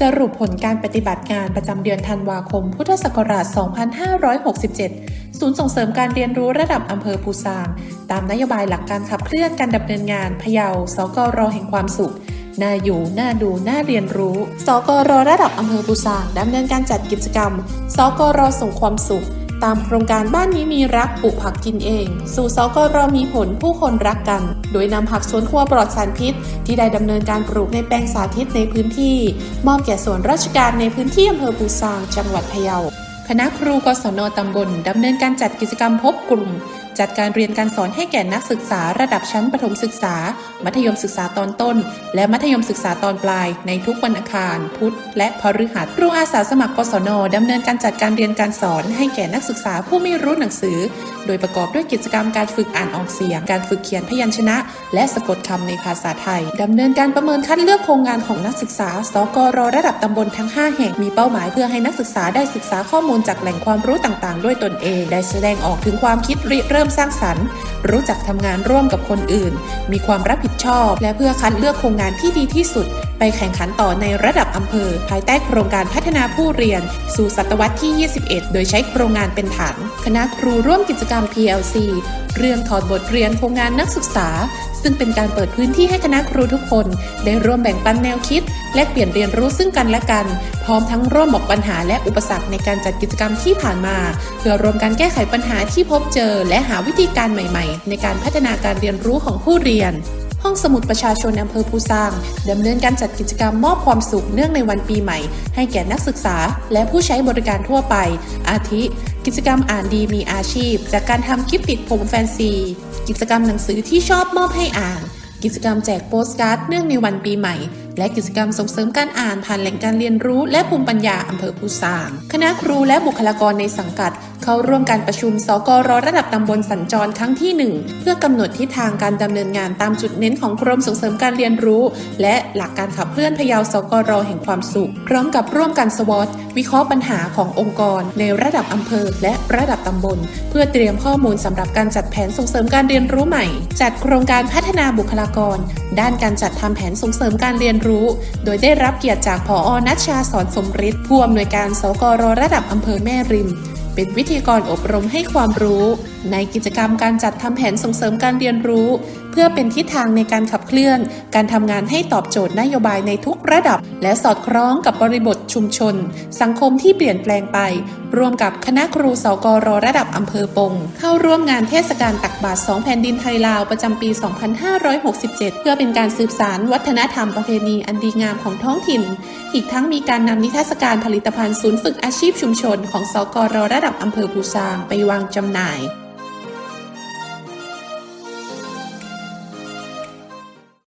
สรุปผลการปฏิบัติงานประจำเดือนธันวาคม พุทธศักราช 2567 ศูนย์ส่งเสริมการเรียนรู้ระดับอำเภอภูซาง ตามนโยบายหลักการขับเคลื่อนการดำเนินงานพะเยาสกรแห่งความสุขน่าอยู่ น่าดู น่าเรียนรู้ สกรระดับอำเภอปูซางดำเนินการจัดกิจกรรม สกรส่งความสุข ตามโครงการบ้านนี้มีรักปลูกผักกินเอง สู่สกรมีผลผู้คนรักกัน โดยนำผักสวนครัวปลอดสารพิษ ที่ได้ดำเนินการปลูกในแปลงสาธิตในพื้นที่ มอบแก่ส่วนราชการในพื้นที่อำเภอปูซางจังหวัดพะเยาคณะครูกศนตำบลดำเนินการจัดกิจกรรมพบกลุ่ม จัดการเรียนการสอนให้แก่นักศึกษาระดับชั้นประถมศึกษา มัธยมศึกษาตอนต้น และมัธยมศึกษาตอนปลาย ในทุกวันอังคาร พุธ และพฤหัสครูอาสาสมัครกศนดำเนินการจัดการเรียนการสอนให้แก่นักศึกษาผู้ไม่รู้หนังสือ โดยประกอบด้วยกิจกรรมการฝึกอ่านออกเสียง การฝึกเขียนพยัญชนะ และสะกดคำในภาษาไทยดำเนินการประเมินคัดเลือกโครงงานของนักศึกษา สกรระดับตำบลทั้ง 5 แห่งมีเป้าหมายเพื่อให้นักศึกษาได้ศึกษาข้อมูลจากแหล่งความรู้ต่างๆ ด้วยตนเอง ได้แสดงออกถึงความคิดริเริ่มสร้างสรรค์ รู้จักทำงานร่วมกับคนอื่น มีความรับผิดชอบ และเพื่อคัดเลือกโครงงานที่ดีที่สุดไปแข่งขันต่อในระดับอำเภอ ภายใต้โครงการพัฒนาผู้เรียน สู่ศตวรรษที่ 21 โดยใช้โครงงานเป็นฐาน คณะครูร่วมกิจกรรม PLC เรื่องถอดบทเรียนโครงงานนักศึกษา ซึ่งเป็นการเปิดพื้นที่ให้คณะครูทุกคน ได้ร่วมแบ่งปันแนวคิด และเปลี่ยนเรียนรู้ซึ่งกันและกัน พร้อมทั้งร่วมบอกปัญหาและอุปสรรคในการจัดกิจกรรมที่ผ่านมา เพื่อรวมการแก้ไขปัญหาที่พบเจอ และหาวิธีการใหม่ ๆ ในการพัฒนาการเรียนรู้ของผู้เรียน ห้องสมุดประชาชนอำเภอภูซางดำเนินการจัดกิจกรรมมอบความสุขเนื่องในวันปีใหม่ ให้แก่นักศึกษา และผู้ใช้บริการทั่วไป อาทิ กิจกรรมอ่านดีมีอาชีพ จากการทำคลิปติดผมแฟนซี กิจกรรมหนังสือที่ชอบมอบให้อ่าน กิจกรรมแจกโปสการ์ดเนื่องในวันปีใหม่ และกิจกรรมส่งเสริมการอ่านผ่านแหล่งการเรียนรู้ และภูมิปัญญาอำเภอภูซางคณะครูและบุคลากรในสังกัด เข้าร่วมการประชุมสกรระดับตำบลสัญจรครั้งที่ 1 เพื่อกำหนดทิศทางการดำเนินงานตามจุดเน้นของกรมส่งเสริมการเรียนรู้ และหลักการขับเคลื่อนพยาวสกรแห่งความสุข พร้อมกับร่วมกันสวอตวิเคราะห์ปัญหาขององค์กร ในระดับอำเภอ และระดับตำบล เพื่อเตรียมข้อมูลสำหรับการจัดแผนส่งเสริมการเรียนรู้ใหม่ จัดโครงการพัฒนาบุคลากร ด้านการจัดทำแผนส่งเสริมการเรียนรู้ โดยได้รับเกียรติจากผอนัชชาสอนสมฤทธิ์ผู้อำนวยการสกรระดับอำเภอแม่ริม เป็นวิธีกรอบรมให้ความรู้ ในกิจกรรมการจัดทำแผนส่งเสริมการเรียนรู้ เพื่อเป็นทิศทางในการขับเคลื่อน การทำงานให้ตอบโจทย์นโยบายในทุกระดับ และสอดคล้องกับบริบทชุมชน สังคมที่เปลี่ยนแปลงไป รวมกับคณะครูสกรระดับอำเภอปง เข้าร่วมงานเทศกาลตักบาตรสองแผ่นดินไทยลาวประจำปี 2567 เพื่อเป็นการสืบสารวัฒนธรรมประเพณีอันดีงามของท้องถิ่น อีกทั้งมีการนำนิทรรศการผลิตภัณฑ์ศูนย์ฝึกอาชีพชุมชนของสกรระดับดับอำเภอปูซางไปวางจำหน่าย